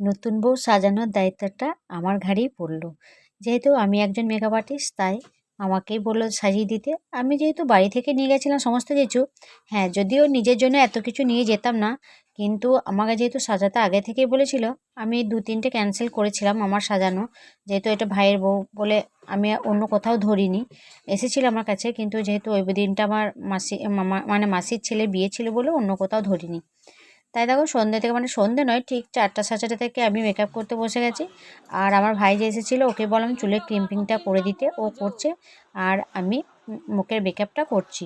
নতুন বউ সাজানোর দায়িত্বটা আমার ঘাড়েই পড়ল। যেহেতু আমি একজন মেকআপ আর্টিস্ট তাই আমাকেই বলল সাজিয়ে দিতে। আমি যেহেতু বাড়ি থেকে নিয়ে গেছিলাম সমস্ত কিছু হ্যাঁ যদিও নিজের জন্য এত কিছু নিয়ে যেতাম না, কিন্তু আমাকে যেহেতু সাজাতে আগে থেকেই বলেছিল, আমি দু তিনটে ক্যান্সেল করেছিলাম আমার সাজানো। যেহেতু এটা ভাইয়ের বউ বলে আমি অন্য কোথাও ধরিনি, এসেছিল আমার কাছে, কিন্তু যেহেতু ওই দিনটা আমার মাসি মানে মাসির ছেলে বিয়ে ছিল বলে অন্য কোথাও ধরিনি। তাই দেখো সন্ধ্যে থেকে মানে সন্ধ্যে নয়, ঠিক চারটা সাড়ে থেকে আমি মেকআপ করতে বসে গেছি। আর আমার ভাই যে এসেছিল, ওকে বললাম চুলের ক্রিম্পিংটা করে দিতে, ও করছে। আর আমি মুখের মেকআপটা করছি।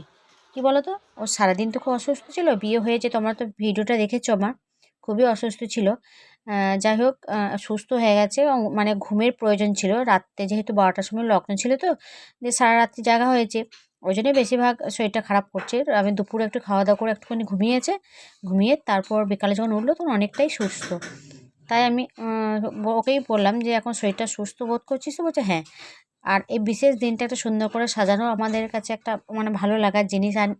কি বলো তো ও সারাদিন তো খুব অসুস্থ ছিল, বিয়ে হয়েছে, তোমরা তো ভিডিওটা দেখেছ আমার। খুবই অসুস্থ ছিল। যাই হোক সুস্থ হয়ে গেছে মানে ঘুমের প্রয়োজন ছিল। রাত্রে যেহেতু বারোটার সময় লগ্ন ছিল তো যে সারা রাত্রি জাগা হয়েছে। ওই জন্যই বেশিরভাগ শরীরটা খারাপ করছে। আমি দুপুরে একটু খাওয়া দাওয়া করে একটুখানি ঘুমিয়েছে। ঘুমিয়ে তারপর বিকালে যখন উঠল তখন অনেকটাই সুস্থ। তাই আমি ওকেই বললাম যে, এখন শরীরটা সুস্থ বোধ করছিস তো? বলছে হ্যাঁ। আর এই বিশেষ দিনটা একটা সুন্দর করে সাজানো আমাদের কাছে একটা মানে ভালো লাগার জিনিস। আর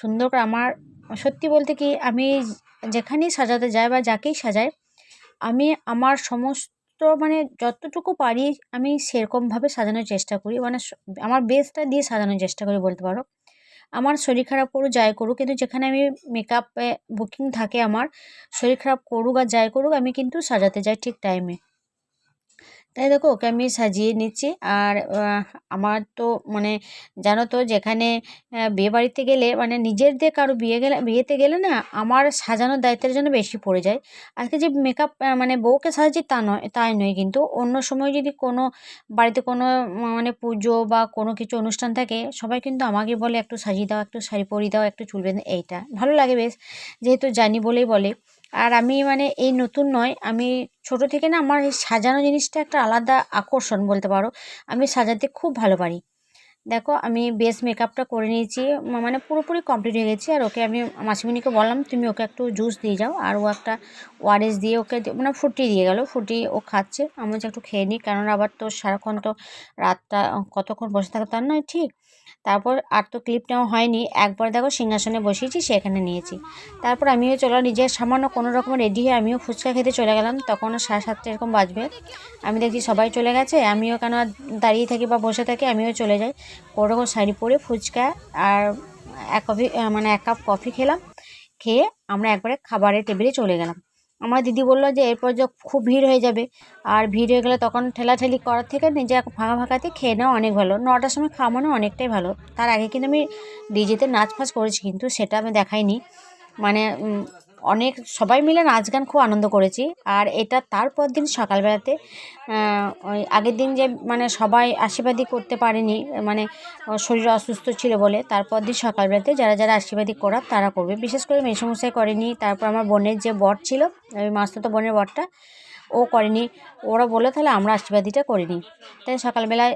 সুন্দর করে আমার, সত্যি বলতে কি, আমি যেখানেই সাজাতে যাই বা যাকেই সাজাই, আমি আমার সমস্ত তো মানে যতটুকু পারি আমি সেরকমভাবে সাজানোর চেষ্টা করি। মানে আমার বেসটা দিয়ে সাজানোর চেষ্টা করি বলতে পারো। আমার শরীর খারাপ করুক, যাই করুক, কিন্তু যেখানে আমি মেকআপে বুকিং থাকে আমার, শরীর খারাপ করুক আর যাই করুক, আমি কিন্তু সাজাতে যাই ঠিক টাইমে তাই দেখো ওকে আমি সাজিয়ে নিচ্ছি। আর আমার তো মানে জানো তো যেখানে বিয়ে বাড়িতে গেলে মানে নিজেদের কারও বিয়ে গেলে, বিয়েতে গেলে না আমার সাজানোর দায়িত্বের জন্য বেশি পড়ে যায়। আজকে যে মেকআপ মানে বউকে সাজাচ্ছি তা নয়, তাই নয় কিন্তু অন্য সময় যদি কোনো বাড়িতে কোনো মানে পুজো বা কোনো কিছু অনুষ্ঠান থাকে, সবাই কিন্তু আমাকে বলে একটু সাজিয়ে দাও, একটু শাড়ি পরিয়ে দাও, একটু চুল বেঁধে, এইটা ভালো লাগে বেশ। যেহেতু জানি বলেই বলে। আর আমি মানে এই নতুন নয়, আমি ছোট থেকে না আমার এই সাজানো জিনিসটা একটা আলাদা আকর্ষণ বলতে পারো। আমি সাজাতে খুব ভালো পারি। দেখো, আমি বেস মেকআপটা করে নিয়েছি মানে পুরোপুরি কমপ্লিট হয়ে গেছি। আর ওকে আমি মাসিমিনিকে বললাম, তুমি ওকে একটু জুস দিয়ে যাও। আর ও একটা ওয়ারেস দিয়ে ওকে মানে ফুটিয়ে দিয়ে গেল ফুটি ও খাচ্ছে। আমি যে একটু খেয়ে নিই কেননা আবার তো সারাক্ষণ তো রাতটা কতক্ষণ বসে থাকে তার নয়, ঠিক? তারপর আর তো ক্লিপ নেওয়া হয়নি। একবার দেখো সিংহাসনে বসিয়েছি, সেখানে নিয়েছি। তারপর আমিও চলো, নিজের সামান্য কোনো রকম রেডি হয়ে আমিও ফুচকা খেতে চলে গেলাম। তখন সাড়ে সাতটা এরকম বাজবে। আমি দেখছি সবাই চলে গেছে, আমিও কেন দাঁড়িয়ে থাকি বা বসে থাকি, আমিও চলে যাই। ওরকম শাড়ি পরে ফুচকা আর এক কফি মানে এক কাপ কফি খেলাম। খেয়ে আমরা একবারে খাবারের টেবিলে চলে গেলাম। আমার দিদি বলল যে, এরপর যে খুব ভিড় হয়ে যাবে আর ভিড় হয়ে গেলে তখন ঠেলাঠেলি করার থেকে নিজে ফাঁকা ফাঁকাতে খেয়ে নেওয়া অনেক ভালো। নটার সময় খাওয়া মানে অনেকটাই ভালো। তার আগে কিন্তু আমি ডিজেতে নাচ ফাচ করেছি, কিন্তু সেটা আমি দেখাইনি। মানে অনেক সবাই মিলে নাচ গান খুব আনন্দ করেছি। আর এটা তারপর দিন সকালবেলাতে ওই আগের দিন যে মানে সবাই আশীর্বাদী করতে পারেনি মানে শরীর অসুস্থ ছিল বলে, তারপর দিন সকালবেলাতে যারা যারা আশীর্বাদী করার তারা করবে। বিশেষ করে মেসমশাই করেনি, তারপর আমার বোনের যে বট ছিল, ওই মাস্ততো বোনের বরটা ও করেনি। ওরা বলল, তাহলে আমরা আশীর্বাদীটা করিনি। তাই সকালবেলায়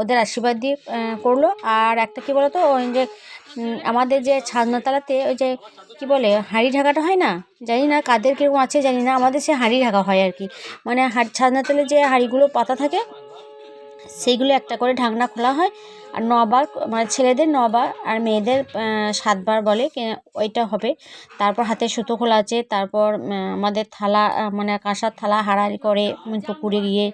ওদের আশীর্বাদ দিয়ে করল। আর একটা কী বলো তো ওই যে আমাদের যে ছাদনাতলাতে ওই যে, কি বলে, হাঁড়ি ঢাকাটা হয় না? জানি না কাদের কীরকম আছে, জানি না। আমাদের সে হাঁড়ি ঢাকা হয় আর কি। মানে ছাদনাতলে যে হাঁড়িগুলো পাতা থাকে সেইগুলো একটা করে ঢাকনা খোলা হয় আর নবার মানে ছেলেদের নবার আর মেয়েদের সাতবার বলে ওইটা হবে। তারপর হাতে সুতো খোলা আছে, তারপর আমাদের থালা মানে কাঁসার থালা হাড়াহাড়ি করে পুকুরে গিয়ে।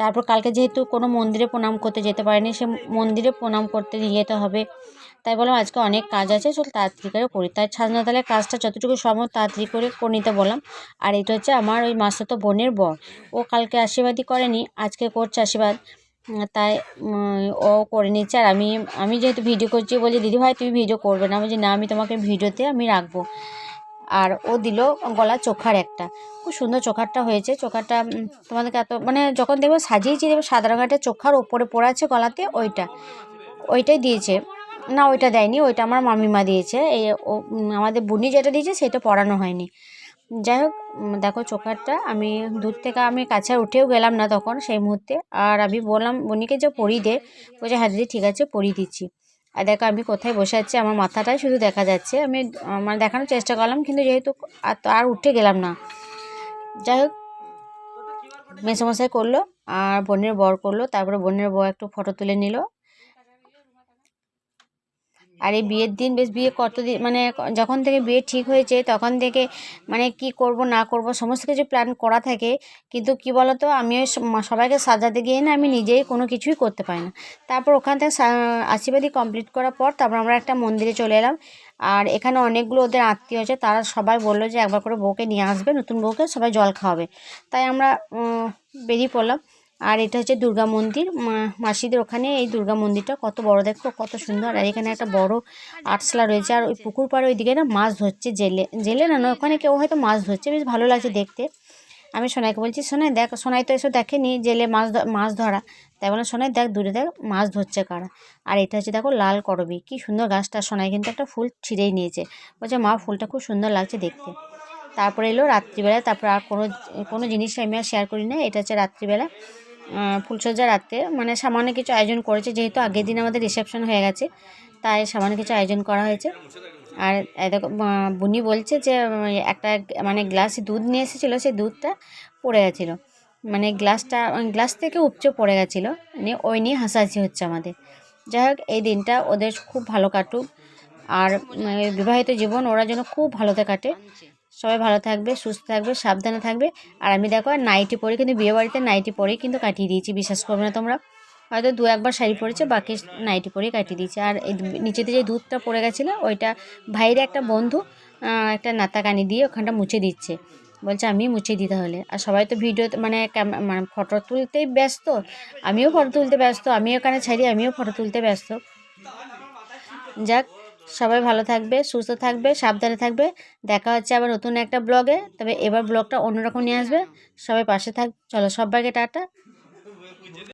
তারপর কালকে যেহেতু কোনো মন্দিরে প্রণাম করতে যেতে পারেনি, সে মন্দিরে প্রণাম করতে নিয়ে যেতে হবে। তাই বললাম, আজকে অনেক কাজ আছে, চল তাড়াতাড়ি করে করি। তাই ছাদনা তাহলে কাজটা যতটুকু সম্ভব তাড়াতাড়ি করে করে নিতে বললাম। আর এটা হচ্ছে আমার ওই মাসতো বোনের বর। ও কালকে আশীর্বাদই করেনি, আজকে করছে আশীর্বাদ। তাই ও করে নিচ্ছে। আর আমি আমি যেহেতু ভিডিও করছি বলছি দিদিভাই তুমি ভিডিও করবে না। বলছি, না, আমি তোমাকে ভিডিওতে আমি রাখব। আর ও দিল গলা চোখার একটা। খুব সুন্দর চোখারটা হয়েছে। চোখারটা তোমাদেরকে এত মানে যখন দেখবে সাজিয়েছি, দেখবে সাদা রঙের চোখার ওপরে পড়ে আছে গলাতে, ওইটা। ওইটাই দিয়েছে। না, ওইটা দেয়নি, ওইটা আমার মামিমা দিয়েছে। এই ও আমাদের বুনি যেটা দিয়েছে, সেটা পড়ানো হয়নি। যাই হোক দেখো চোখারটা, আমি দূর থেকে আমি কাছে উঠেও গেলাম না তখন সেই মুহূর্তে। আর আমি বললাম বুনিকে যে পরিয়ে দে। বলছে হ্যাঁ দিদি, ঠিক আছে পরিয়ে দিচ্ছি। আর দেখো আমি কোথায় বসে আছি, আমার মাথাটাই শুধু দেখা যাচ্ছে। আমি মানে দেখানোর চেষ্টা করলাম, কিন্তু যেহেতু আর উঠে গেলাম না। যাই হোক, মেসোমশাই করল, আর বোনের বর করল, তারপরে বোনের বর একটু ফটো তুলে নিল। আর এই বিয়ের দিন বেশ বিয়ে কতদিন মানে যখন থেকে বিয়ে ঠিক হয়েছে তখন থেকে মানে কি করব না করব সমস্ত কিছু প্ল্যান করা থাকে। কিন্তু কি বলতো, আমি সবাইকে সাজাতে গিয়ে না আমি নিজেই কোনো কিছুই করতে পারি না। তারপর ওখান থেকে আশীর্বাদী কমপ্লিট করার পর তারপর আমরা একটা মন্দিরে চলে এলাম। আর এখানে অনেকগুলো ওদের আত্মীয় আছে, তারা সবাই বলল যে একবার করে বউকে নিয়ে আসবে, নতুন বউকে সবাই জল খাওয়াবে। তাই আমরা বেরিয়ে পড়লাম। আর এটা হচ্ছে দুর্গা মন্দির। মাসিদের ওখানে এই দুর্গা মন্দিরটা কত বড় দেখো, কত সুন্দর। আর এখানে একটা বড় আটশালা রয়েছে। আর ওই পুকুর পাড়ে ওইদিকে না মাছ ধরছে জেলে। জেলে না না, ওখানে কেউ হয়তো মাছ ধরছে। বেশ ভালো লাগছে দেখতে। আমি সোনাইকে বলছি, সোনাই দেখ, সোনাই তো এসব দেখেনি জেলে মাছ মাছ ধরা। তাই বলে, সোনাই দেখ, দূরে দেখ, মাছ ধরছে কারা? আর এটা হচ্ছে দেখো লাল করবি। কি সুন্দর গাছটা। সোনাই কিন্তু একটা ফুল ছিঁড়েই নিয়েছে। বলছে, মা, ফুলটা খুব সুন্দর লাগছে দেখতে। তারপরে এলো রাত্রিবেলা। তারপর আর কোনো কোনো জিনিস আমি আর শেয়ার করি না এটা হচ্ছে রাত্রিবেলা। ফুলসজ্জা রাতে মানে সামান্য কিছু আয়োজন করেছে, যেহেতু আগের দিন আমাদের রিসেপশন হয়ে গেছে, তাই সামান্য কিছু আয়োজন করা হয়েছে। আর দেখো বুনি বলছে যে একটা মানে গ্লাস দুধ নিয়ে এসেছিল, সেই দুধটা পড়ে গেছিল। মানে গ্লাসটা গ্লাস থেকে উপচে পড়ে গেছিল। নিয়ে ওই নিয়ে হাসাহাসি হচ্ছে আমাদের। যাই হোক, এই দিনটা ওদের খুব ভালো কাটুক। আর বিবাহিত জীবন ওরা যেন খুব ভালোতে কাটে। সবাই ভালো থাকবে, সুস্থ থাকবে, সাবধানে থাকবে। আর আমি দেখো নাইটি পরে কিন্তু বিয়ে বাড়িতে নাইটি পরেই কিন্তু কাটিয়ে দিয়েছি, বিশ্বাস করবে না তোমরা। হয়তো দু একবার শাড়ি পরেছে, বাকি নাইটি পরেই কাটিয়ে দিয়েছি। আর নিচেতে যে দুধটা পড়ে গেছিল, ওইটা ভাইয়ের একটা বন্ধু একটা নাতাকানি দিয়ে ওখানটা মুছে দিচ্ছে। বলছে, আমি মুছে দিতে হলে আর সবাই তো ভিডিও মানে মানে ফটো তুলতেই ব্যস্ত। আমিও ফটো তুলতে ব্যস্ত আমি ওখানে ছাড়ি, আমিও ফটো তুলতে ব্যস্ত। যাক সবাই ভালো থাকবে, সুস্থ থাকবে, সাবধানে থাকবে। দেখা হচ্ছে আবার নতুন একটা ব্লগে তবে এবার ব্লগটা অন্যরকম নিয়ে আসবে। সবাই পাশে থাক, চলো সবাইকে টাটা।